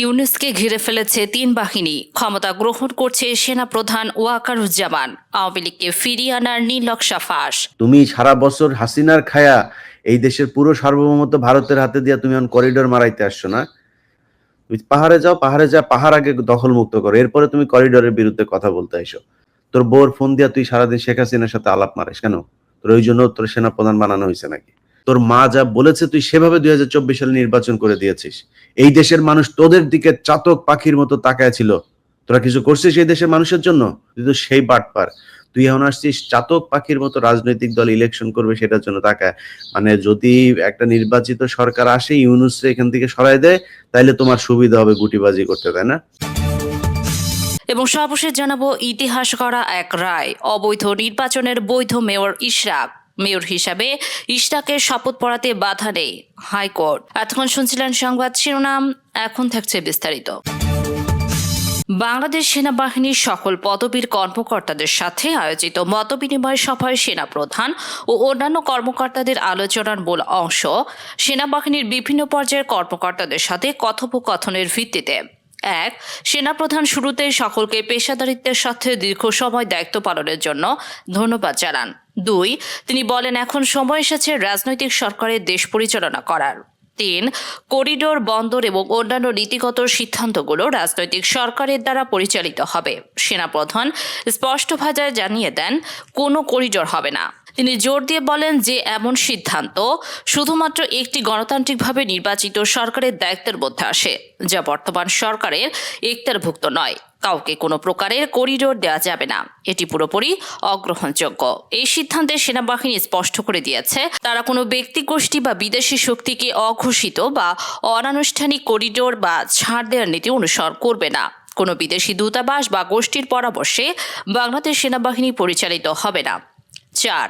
ইউনুসকে ঘিরে ফেলেছে তিন বাহিনী। ক্ষমতা গ্রহণ করছে সেনা প্রধান ওয়াকারুজ্জামান। আওয়ামী লীগকে ফিরিয়ে আনার নীলক্ষা ফাঁস তুমি সারা বছর হাসিনার খায়া এই দেশের পুরো সার্বভৌমত্ব ভারতের হাতে দিয়া তুমি করিডোর মারাইতে আসছো না? তুমি পাহাড়ে যাও, পাহাড়ে যা পাহাড় আগে দখল মুক্ত করো। এরপরে তুমি করিডোরের বিরুদ্ধে কথা বলতে আইসো তোর বোর ফোন দিয়া তুই সারাদিন শেখ হাসিনার সাথে আলাপ মারিস কেন? তোর ওই জন্য তোর সেনাপ্রধান বানানো হয়েছে নাকি? তোর মা যা বলেছে তুই সেভাবে দুই হাজার চব্বিশ সালে নির্বাচন করে দিয়েছিস। এই দেশের মানুষ তোদের দিকে চাতক পাখির মতো তাকায় ছিল। তোরা কিছু করছিস এই দেশের মানুষের জন্য? তুই তো সেই বাটপার। তুই এখন আসছিস চাতক পাখির মতো রাজনৈতিক দল ইলেকশন করবে সেটার জন্য তাকায়। মানে যদি একটা নির্বাচিত সরকার আসে ইউনুসরে এখান থেকে সরাই দেয়, তাইলে তোমার সুবিধা হবে গুটিবাজি করতে, তাই না? এবং সর্বশেষ জানাব, ইতিহাস করা এক রায়। অবৈধ নির্বাচনের বৈধ মেয়র ইশরাক। মেয়র হিসাবে ইশতাকের শপথ পড়াতে বাধা নেই হাইকোর্ট। এতক্ষণ শুনছিলেন সংবাদ শিরোনাম, এখন থাকছে বিস্তারিত। বাংলাদেশ সেনাবাহিনীর সকল পদবীর কর্মকর্তাদের সাথে আয়োজিত মতবিনিময় সভায় সেনাপ্রধান ও অন্যান্য কর্মকর্তাদের আলোচনার মূল অংশ সেনাবাহিনীর বিভিন্ন পর্যায়ের কর্মকর্তাদের সাথে কথোপকথনের ভিত্তিতে। এক, সেনাপ্রধান শুরুতেই সকলকে পেশাদারিত্বের সাথে দীর্ঘ সময় দায়িত্ব পালনের জন্য ধন্যবাদ জানান। দুই, তিনি বলেন, এখন সময় এসেছে রাজনৈতিক সরকারের দেশ পরিচালনা করার। তিন, করিডোর বন্দর এবং অন্যান্য নীতিগত সিদ্ধান্তগুলো রাজনৈতিক সরকারের দ্বারা পরিচালিত হবে। সেনাপ্রধান স্পষ্ট ভাষায় জানিয়ে দেন, কোনো করিডোর হবে না। তিনি জোর দিয়ে বলেন যে, এমন সিদ্ধান্ত শুধুমাত্র একটি গণতান্ত্রিকভাবে নির্বাচিত সরকারের দায়িত্বের মধ্যে আসে, যা বর্তমান সরকারের একতারভুক্ত নয়। কাউকে কোনো প্রকারের করিডোর দেওয়া যাবে না। এটি পুরোপুরি অগ্রহণযোগ্য। এই সিদ্ধান্তে সেনাবাহিনী স্পষ্ট করে দিয়েছে, তারা কোনো ব্যক্তি গোষ্ঠী বা বিদেশি শক্তিকে অঘোষিত বা অনানুষ্ঠানিক করিডোর বা ছাড় দেওয়ার নীতি অনুসরণ করবে না। কোনো বিদেশি দূতাবাস বা গোষ্ঠীর পরামর্শে বাংলাদেশ সেনাবাহিনী পরিচালিত হবে না। চার,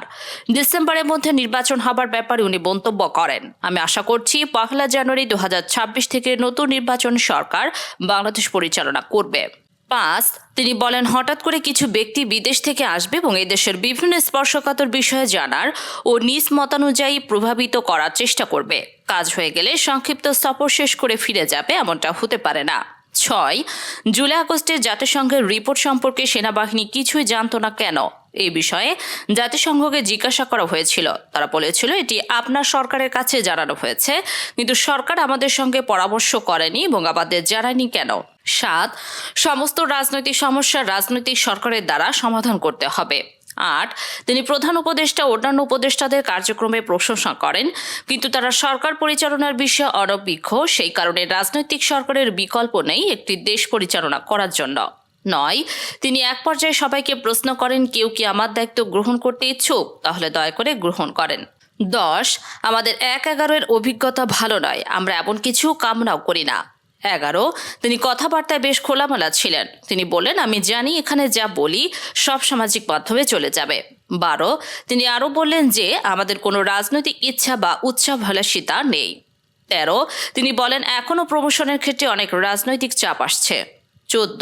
ডিসেম্বরের মধ্যে নির্বাচন হবার ব্যাপারে উনি মন্তব্য করেন। আমি আশা করছি পহেলা জানুয়ারি দু হাজার ছাব্বিশ থেকে নতুন নির্বাচন সরকার বাংলাদেশ পরিচালনা করবে। পাঁচ, তিনি বলেন, হঠাৎ করে কিছু ব্যক্তি বিদেশ থেকে আসবে এবং এদেশের দেশের বিভিন্ন স্পর্শকাতর বিষয়ে জানার ও নিজ মতানুযায়ী প্রভাবিত করার চেষ্টা করবে। কাজ হয়ে গেলে সংক্ষিপ্ত সফর শেষ করে ফিরে যাবে, এমনটা হতে পারে না। ছয়, জুলাই আগস্টে জাতিসংঘের রিপোর্ট সম্পর্কে সেনাবাহিনী কিছুই জানত না কেন? এই বিষয়ে জাতিসংঘকে জিজ্ঞাসা করা হয়েছিল। তারা বলেছিল, এটি আপনার সরকারের কাছে জানানো হয়েছে, কিন্তু সরকার আমাদের সঙ্গে পরামর্শ করেনি এবং আমাদের জানায়নি কেন? সাত, সমস্ত রাজনৈতিক সমস্যা রাজনৈতিক সরকারের দ্বারা সমাধান করতে হবে। আট, তিনি প্রধান উপদেষ্টা, অন্যান্য উপদেষ্টাদের কার্যক্রমে প্রশংসা করেন, কিন্তু তারা সরকার পরিচালনার বিষয়ে অনভিজ্ঞ। সেই কারণে রাজনৈতিক সরকারের বিকল্প নেই একটি দেশ পরিচালনা করার জন্য। নয়। তিনি এক পর্যায়ে সবাইকে প্রশ্ন করেন, কেউ কি আমার দায়িত্ব গ্রহণ করতে ইচ্ছুক? তাহলে দয়া করে গ্রহণ করেন। দশ, আমাদের এক এগারোর অভিজ্ঞতা ভালো নয়। আমরা এমন কিছু কামনাও করি না। এগারো, তিনি কথাবার্তায় বেশ খোলামেলা ছিলেন। তিনি বললেন, আমি জানি এখানে যা বলি সব সামাজিক মাধ্যমে চলে যাবে। বারো, তিনি আরও বললেন যে আমাদের কোনো রাজনৈতিক ইচ্ছা বা উচ্চাভিলাষিতা নেই। তেরো, তিনি বলেন এখনও প্রমোশনের ক্ষেত্রে অনেক রাজনৈতিক চাপ আসছে। চোদ্দ।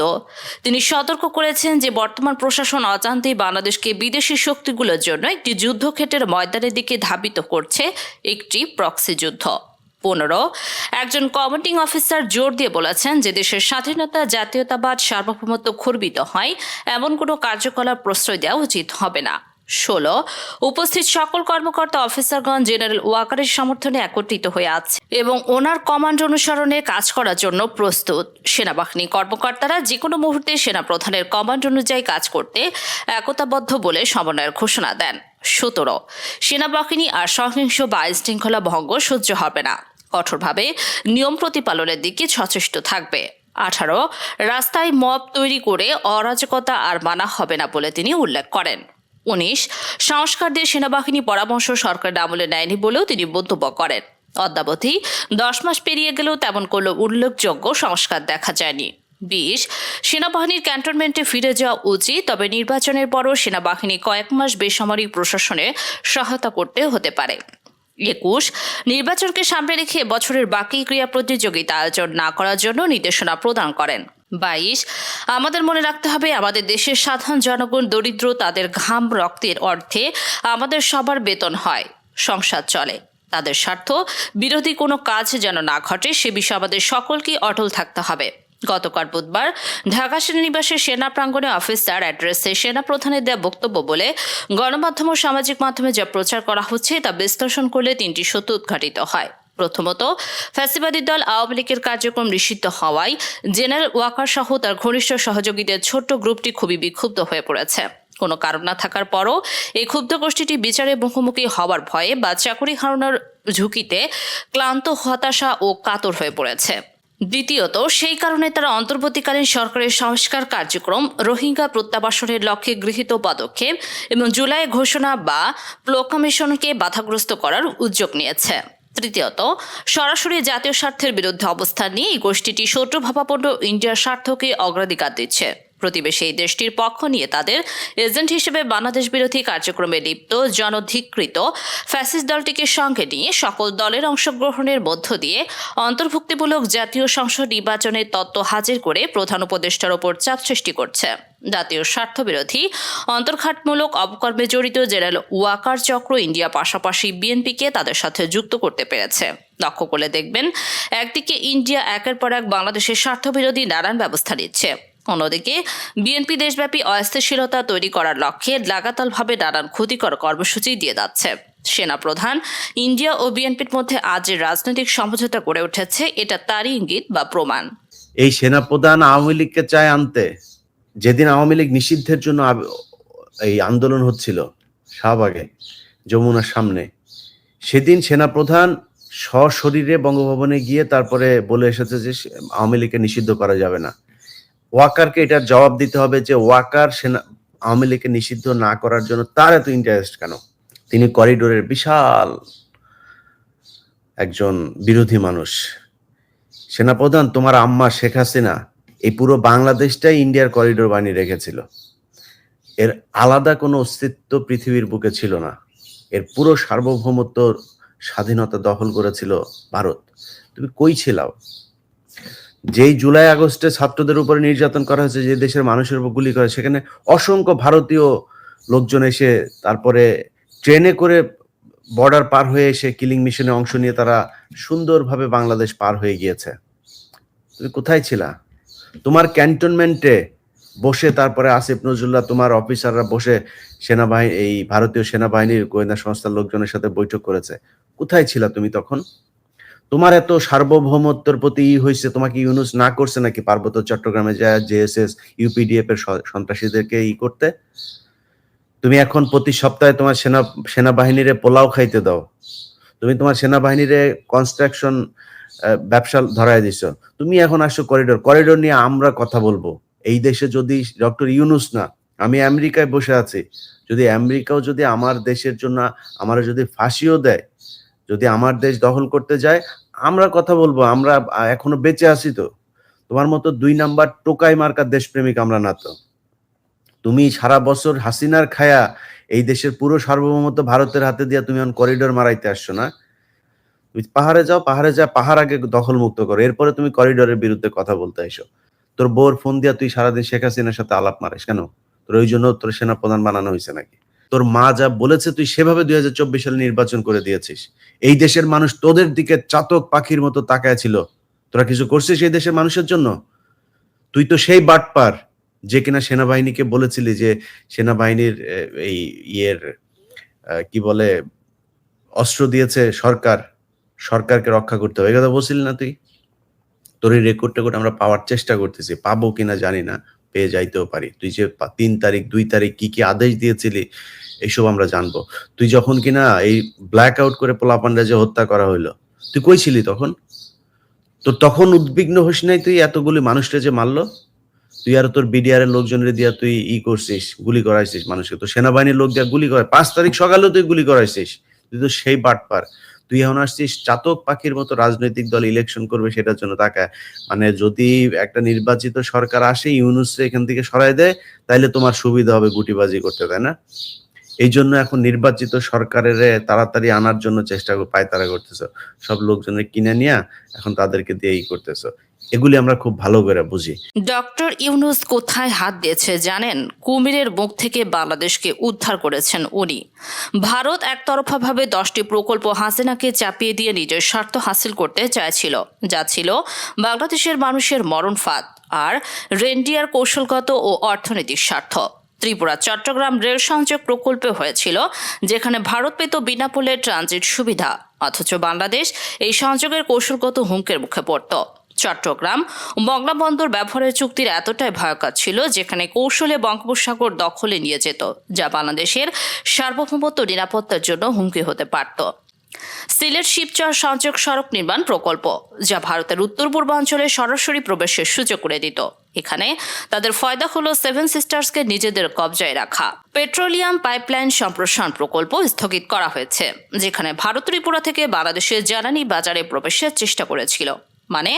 তিনি সতর্ক করেছেন যে বর্তমান প্রশাসন অজান্তেই বাংলাদেশকে বিদেশি শক্তিগুলোর জন্য একটি যুদ্ধক্ষেত্রের ময়দানের দিকে ধাবিত করছে একটি প্রক্সি যুদ্ধ। পনেরো, একজন কমান্ডিং অফিসার জোর দিয়ে বলেছেন যে দেশের স্বাধীনতা, জাতীয়তাবাদ সার্বভৌমত্ব খর্বিত হয়, এমন কোনো কার্যকলাপ প্রশ্রয় দেওয়া উচিত হবে না। ষোলো। উপস্থিত সকল কর্মকর্তা অফিসারগণ জেনারেল ওয়াকারের সমর্থনে একত্রিত হয়ে আছে এবং ওনার কমান্ড অনুসরণে কাজ করার জন্য প্রস্তুত। সেনাবাহিনী কর্মকর্তারা যে কোনো মুহূর্তে সেনাপ্রধানের কমান্ড অনুযায়ী কাজ করতে একতাবদ্ধ বলে সমন্বয়ের ঘোষণা দেন। সতেরো। সেনাবাহিনী আর সহিংস বা আইনশৃঙ্খলা ভঙ্গ সহ্য হবে না। কঠোরভাবে নিয়ম প্রতিপালনের দিকে সচেষ্ট থাকবে। আঠারো। রাস্তায় মব তৈরি করে অরাজকতা আর মানা হবে না বলে তিনি উল্লেখ করেন। উনিশ সংস্কার দিয়ে সেনাবাহিনী পরামর্শ সরকারের আমলে নেয়নি বলেও তিনি মন্তব্য করেন। অদ্যাবধি দশ মাস পেরিয়ে গেলেও তেমন কোনো উল্লেখযোগ্য সংস্কার দেখা যায়নি। বিশ, সেনাবাহিনীর ক্যান্টনমেন্টে ফিরে যাওয়া উচিত, তবে নির্বাচনের পরও সেনাবাহিনী কয়েক মাস বেসামরিক প্রশাসনে সহায়তা করতে হতে পারে। একুশ, নির্বাচনকে সামনে রেখে বছরের বাকি ক্রিয়া প্রতিযোগিতা আয়োজন না করার জন্য নির্দেশনা প্রদান করেন। বাইশ। আমাদের মনে রাখতে হবে, আমাদের দেশের সাধারণ জনগণ দরিদ্র, তাদের ঘাম রক্তের অর্থে আমাদের সবার বেতন হয়, সংসার চলে। তাদের স্বার্থ, বিরোধী কোনো কাজ যেন না ঘটে, সে বিষয়ে আমাদের সকলকে অটল থাকতে হবে। গতকাল বুধবার ঢাকা সেনানিবাসের সেনা প্রাঙ্গণে অফিসার অ্যাড্রেসে সেনা প্রধানের দেওয়া বক্তব্য বলে গণমাধ্যম ও সামাজিক মাধ্যমে যা প্রচার করা হচ্ছে, তা বিশ্লেষণ করলে তিনটি সত্য উদ্ঘাটিত হয়। প্রথমত, ফ্যাসিবাদী দল আওয়ামী লীগের কার্যক্রম নিষিদ্ধ হওয়ায় জেনারেল ওয়াকার সহ তার ঘনিষ্ঠ সহযোগীদের ছোট্ট গ্রুপটি খুবই বিক্ষুব্ধ হয়ে পড়েছে। কোনো কারণ না থাকার পরও এই ক্ষুব্ধ গোষ্ঠীটি বিচারের মুখোমুখি হওয়ার ভয়ে বা চাকরি হারানোর ঝুঁকিতে ক্লান্ত, হতাশা ও কাতর হয়ে পড়েছে। দ্বিতীয়ত, সেই কারণে তারা অন্তর্বর্তীকালীন সরকারের সংস্কার কার্যক্রম, রোহিঙ্গা প্রত্যাবাসনের লক্ষ্যে গৃহীত পদক্ষেপ এবং জুলাই ঘোষণা বা প্রোকামেশনকে বাধাগ্রস্ত করার উদ্যোগ নিয়েছে। তৃতীয়ত সরাসরি জাতীয় স্বার্থের বিরুদ্ধে অবস্থান নিয়ে এই গোষ্ঠীটি শত্রুভাবাপন্ন ইন্ডিয়ার স্বার্থকে অগ্রাধিকার দিচ্ছে। প্রতিবেশী এই দেশটির পক্ষ নিয়ে তাদের এজেন্ট হিসেবে বাংলাদেশ বিরোধী কার্যক্রমে লিপ্ত, জনধিকৃত ফ্যাসিস্ট দলটিকে সঙ্গে নিয়ে সকল দলের অংশগ্রহণের মধ্য দিয়ে অন্তর্ভুক্তিমূলক জাতীয় সংসদ নির্বাচনের তত্ত্ব হাজির করে প্রধান উপদেষ্টার ওপর চাপ সৃষ্টি করছে। জাতীয় স্বার্থবিরোধী, অন্তর্ঘাতমূলক অপকর্মে জড়িত জেনারেল ওয়াকার চক্র ইন্ডিয়া পাশাপাশি বিএনপিকে তাদের সাথে যুক্ত করতে পেরেছে। লক্ষ্য করলে দেখবেন, একদিকে ইন্ডিয়া একের পর এক বাংলাদেশের স্বার্থবিরোধী নানান ব্যবস্থা নিচ্ছে। অন্যদিকে, বিএনপি দেশব্যাপী অস্থিতিশীলতা তৈরি করার লক্ষ্যে লাগাতারভাবে নানান ক্ষতিকর কর্মসূচি দিয়ে যাচ্ছে। সেনাপ্রধান, ইন্ডিয়া ও বিএনপির মধ্যে আজ যে রাজনৈতিক সমঝোতা গড়ে উঠেছে, এটা তারই ইঙ্গিত বা প্রমাণ। এই সেনাপ্রধান আওয়ামী লীগকে চায় আনতে, যেদিন আওয়ামী লীগ নিষিদ্ধের জন্য এই আন্দোলন হচ্ছিল, শাহবাগে, যমুনার সামনে, সেদিন সেনাপ্রধান সশরীরে বঙ্গভবনে গিয়ে তারপরে বলে এসেছে যে আওয়ামী লীগকে নিষিদ্ধ করা যাবে না। ওয়াকারকে এটার জবাব দিতে হবে যে ওয়াকার সেনা আওয়ামী লীগকে নিষিদ্ধ না করার জন্য তার এত ইন্টারেস্ট কেন? তিনি করিডোরের বিশাল একজন বিরোধী মানুষ। সেনাপ্রধান, তোমার আম্মা শেখ হাসিনা এই পুরো বাংলাদেশটাই ইন্ডিয়ার করিডোর বানিয়ে রেখেছিল। এর আলাদা কোনো অস্তিত্ব পৃথিবীর বুকে ছিল না। এর পুরো সার্বভৌমত্ব স্বাধীনতা দখল করেছিল ভারত। তুমি কই ছিলাও? যেই জুলাই আগস্টে ছাত্রদের উপরে নির্যাতন করা হয়েছে, যে দেশের মানুষের উপর গুলি করে সেখানে অসংখ্য ভারতীয় লোকজন এসে তারপরে ট্রেনে করে বর্ডার পার হয়ে এসে কিলিং মিশনে অংশ নিয়ে তারা সুন্দরভাবে বাংলাদেশ পার হয়ে গিয়েছে। তুমি কোথায় ছিলা? তোমার ক্যান্টনমেন্টে বসে তারপরে আসিফ নজরুল্লাহ, তোমার অফিসাররা বসে সেনাবাহিনী, এই ভারতীয় সেনাবাহিনীর গোয়েন্দা সংস্থার লোকজনের সাথে বৈঠক করেছে। কোথায় ছিলা তুমি তখন? তোমার এত সার্বভৌমত্বের প্রতি ই হয়েছে তোমাকে ইউনুস না করছে নাকি পার্বত্য চট্টগ্রামে যায় জেএসএস, ইউপিডিএফ এর সন্ত্রাসীদেরকে ই করতে? তুমি এখন প্রতি সপ্তাহে তোমার সেনা, সেনাবাহিনীর পোলাও খাইতে দাও। তুমি তোমার সেনাবাহিনীর কনস্ট্রাকশন ব্যবসা ধরায় দিছো। তুমি এখন আসো করিডোর করিডোর নিয়ে আমরা কথা বলব। এই দেশে যদি ডক্টর ইউনুস না, আমি আমেরিকায় বসে আছি। যদি আমেরিকাও যদি আমার দেশের জন্য, আমার যদি ফাঁসিও দেয় যদি আমার দেশ দখল করতে যায়, আমরা কথা বলব, আমরা এখনও বেঁচে আছি তো। তোমার মতো দুই নাম্বার টোকাই মার্কার দেশপ্রেমিক আমরা না তো। তুমি সারা বছর হাসিনার খায়া এই দেশের পুরো সার্বভৌমত্ব ভারতের হাতে দিয়া তুমি এখন করিডোর মারাইতে আসছো না? তুমি পাহাড়ে যাও, পাহাড়ে যা, পাহাড় আগে দখল মুক্ত করো, এরপরে তুমি করিডোরের বিরুদ্ধে কথা বলতে এসো তোর বউর ফোন দিয়া তুই সারাদিন শেখ হাসিনার সাথে আলাপ মারিস কেন? তোর ওই জন্য তোর সেনা প্রধান বানানো হয়েছে নাকি? তোর মা যা বলেছে তুই সেভাবে দুই হাজার চব্বিশ সালে নির্বাচন করে দিয়েছিস। এই দেশের মানুষ তোদের দিকে চাতক পাখির মতো তাকায় ছিল। তোরা কিছু করছিস এই দেশের মানুষের জন্য? তুই তো সেই বাটপার যে কিনা সেনাবাহিনীকে বলেছিলি যে সেনাবাহিনীর এই ইয়ের কি বলে, অস্ত্র দিয়েছে সরকার, সরকারকে রক্ষা করতে হবে। কথা বলছিলি না তুই? তোর এই রেকর্ড টেকর্ড আমরা পাওয়ার চেষ্টা করতেছি। পাবো কিনা জানি না। পেয়ে যাইতেও পারি। তুই যে তিন তারিখ, দুই তারিখ কি কি আদেশ দিয়েছিলি এইসব আমরা জানব। তুই যখন কিনা এই ব্ল্যাক আউট করে পোলাপান্ডা যে হত্যা করা হইল, তুই কই ছিলি তখন? তো তখন উদ্বিগ্ন হইস নাই তুই এতগুলি মানুষটা যে মারলো? তুই আর তোর বিডিআর এর লোকজনের দিয়া তুই ই করছিস, গুলি করাইছিস মানুষকে। তো সেনাবাহিনীর লোক দিয়া গুলি করায় পাঁচ তারিখ সকালেও তুই গুলি করাইছিস। তুই তো সেই বাটপার। তুই এখন আসছিস চাতক পাখির মতো রাজনৈতিক দল ইলেকশন করবে সেটার জন্য তাকায়। মানে যদি একটা নির্বাচিত সরকার আসে ইউনুস এখান থেকে সরাই দেয় তাহলে তোমার সুবিধা হবে গুটিবাজি করতে, তাই না? এই জন্য এখন নির্বাচিত সরকারের তাড়াতাড়ি আনার জন্য চেষ্টা পায়তারা করতেছ। সব লোকজনের কিনে নিয়ে এখন তাদেরকে দিয়েই করতেছ করতেছো। এগুলি আমরা খুব ভালো করে বুঝি। ডক্টর ইউনুস কোথায় হাত দিয়েছে জানেন? কুমিরের মুখ থেকে বাংলাদেশকে উদ্ধার করেছেন উনি। ভারত একতরফাভাবে দশটি প্রকল্প হাসিনাকে চাপিয়ে দিয়ে নিজের স্বার্থ হাসিল করতে চাইছিল। যা ছিল বাংলাদেশের মানুষের মরণ ফাঁদ আর রেন্ডিয়ার কৌশলগত ও অর্থনৈতিক স্বার্থ। ত্রিপুরা, চট্টগ্রাম রেল সংযোগ প্রকল্পে হয়েছিল, যেখানে ভারত পেত বিনামূল্যে ট্রানজিট সুবিধা। অথচ বাংলাদেশ এই সংযোগের কৌশলগত হুমকের মুখে পড়ত। চট্টগ্রাম। মংলা বন্দর ব্যবহারের চুক্তির এতটাই ভয়ঙ্কর ছিল যেখানে কৌশলে বঙ্গোপসাগর দখলে নিয়ে যেত, যা বাংলাদেশের সার্বভৌমত্ব নিরাপত্তার জন্য হুমকি হতে পারত। সিলেট শিবচর সংযোগ সড়ক নির্মাণ প্রকল্প, যা ভারতের উত্তর পূর্বাঞ্চলে সরাসরি প্রবেশের সুযোগ করে দিত। এখানে তাদের ফয়দা হলো সেভেন সিস্টার্সকে নিজেদের কবজায় রাখা। পেট্রোলিয়াম পাইপলাইন সম্প্রসারণ প্রকল্প স্থগিত করা হয়েছে, যেখানে ভারত ত্রিপুরা থেকে বাংলাদেশের জ্বালানি বাজারে প্রবেশের চেষ্টা করেছিল। মানে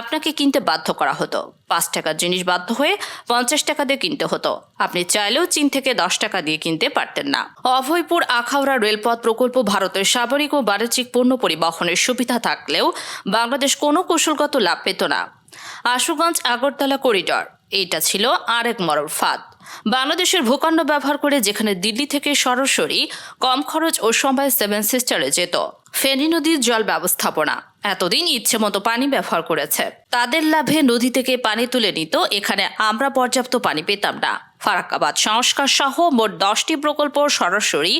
আপনাকে কিনতে বাধ্য করা হতো। পাঁচ টাকার জিনিস বাধ্য হয়ে পঞ্চাশ টাকা দিয়ে কিনতে হতো। আপনি চাইলেও চীন থেকে দশ টাকা দিয়ে কিনতে পারতেন না। অভয়পুর আখাউড়া রেলপথ প্রকল্প ভারতের সামরিক ও বাণিজ্যিক পণ্য পরিবহনের সুবিধা থাকলেও বাংলাদেশ কোনো কৌশলগত লাভ পেত না। আশুগঞ্জ আগরতলা করিডর, এইটা ছিল আরেক মরণ ফাঁদ। বাংলাদেশের ভূখণ্ড ব্যবহার করে যেখানে দিল্লি থেকে সরাসরি কম খরচ ও সময় সেভেন সিস্টারে যেত। ফেনী নদীর জল ব্যবস্থাপনা। এতদিন ইচ্ছে মতো পানি ব্যবহার করেছে। তাদের লাভে নদী থেকে পানি তুলে নিত, এখানে আমরা পর্যাপ্ত পানি পেতাম না। ফারাক্কাবাদ সংস্কার সহ মোট দশটি প্রকল্প সরাসরি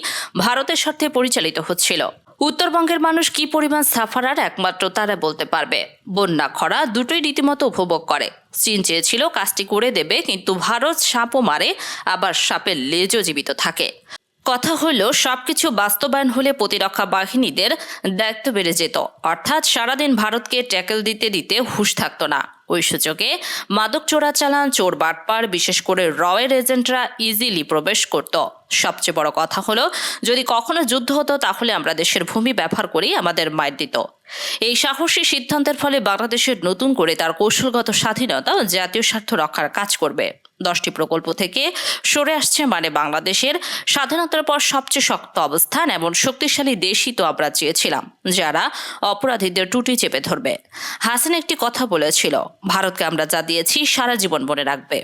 ভারতের স্বার্থে পরিচালিত হচ্ছিল। উত্তরবঙ্গের মানুষ কি পরিমাণ সাফারার একমাত্র তারা বলতে পারবে। বন্যা খরা দুটোই রীতিমতো উপভোগ করে। চীন চেয়েছিল কাজটি করে দেবে, কিন্তু ভারত সাপও মারে, আবার সাপের লেজও জীবিত থাকে। কথা হলো, সবকিছু বাস্তবায়ন হলে প্রতিরক্ষা বাহিনীদের দায়িত্ব বেড়ে যেত। অর্থাৎ সারাদিন ভারতকে ট্যাকেল দিতে দিতে হুঁশ থাকতো না। ওই সুযোগে মাদক চোরাচালান, চোর বাটপার, বিশেষ করে রয়ের এজেন্টরা ইজিলি প্রবেশ করত। সবচেয়ে বড় কথা হলো, যদি কখনো যুদ্ধ হতো, তাহলে আমরা দেশের ভূমি ব্যবহার করেই আমাদের মায়ের দিত। এই সাহসী সিদ্ধান্তের ফলে বাংলাদেশের নতুন করে তার কৌশলগত স্বাধীনতা ও জাতীয় স্বার্থ রক্ষার কাজ করবে। দশটি প্রকল্প থেকে সরে আসছে মানে বাংলাদেশের স্বাধীনতার পর সবচেয়ে শক্ত অবস্থান এবং শক্তিশালী দেশই তো আমরা চেয়েছিলাম, যারা অপরাধীদের টুটি চেপে ধরবে। হাসান একটি কথা বলেছিল, ভারতকে আমরা যা দিয়েছি, সারা জীবন মনে রাখবে।